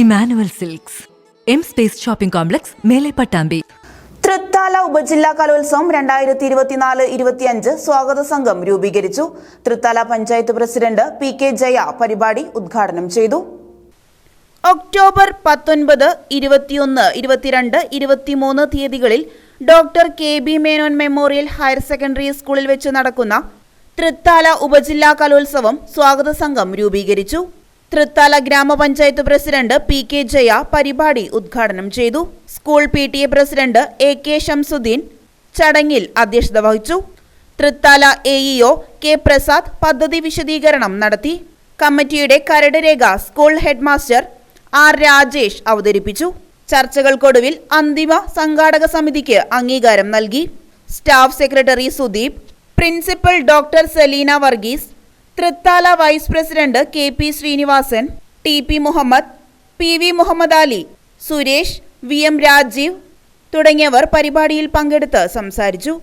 Emmanuel silks. M space shopping complex Mele Pattambi Thrithala ഉപജില്ലാ കലോത്സവം രണ്ടായിരത്തി ഇരുപത്തിനാല് ഇരുപത്തിയഞ്ച് സ്വാഗത സംഘം രൂപീകരിച്ചു. Thrithala panchayat president P K Jaya പരിപാടി ഉദ്ഘാടനം ചെയ്തു. ഒക്ടോബർ പത്തൊൻപത് ഇരുപത്തിയൊന്ന് ഇരുപത്തിരണ്ട് ഇരുപത്തിമൂന്ന് തീയതികളിൽ doctor K B Menon memorial higher secondary സ്കൂളിൽ വെച്ച് നടക്കുന്ന തൃത്താല ഉപജില്ലാ കലോത്സവം സ്വാഗത സംഘം രൂപീകരിച്ചു. തൃത്താല ഗ്രാമപഞ്ചായത്ത് പ്രസിഡന്റ് പി കെ ജയ പരിപാടി ഉദ്ഘാടനം ചെയ്തു. School P T A president A K Shamsuddin ചടങ്ങിൽ അധ്യക്ഷത വഹിച്ചു. Thrithala A EO K Prasad പദ്ധതി വിശദീകരണം നടത്തി. കമ്മിറ്റിയുടെ കരട് രേഖ സ്കൂൾ ഹെഡ്മാസ്റ്റർ ആർ രാജേഷ് അവതരിപ്പിച്ചു. ചർച്ചകൾക്കൊടുവിൽ അന്തിമ സംഘാടക സമിതിക്ക് അംഗീകാരം നൽകി. Staff secretary Sudeep principal doctor Selina Varghese Thrithala vice president K P Srinivasan T P Muhammad P V Muhammad Ali Suresh V M Rajeev തുടങ്ങിയവർ പരിപാടിയിൽ പങ്കെടുത്ത് സംസാരിച്ചു.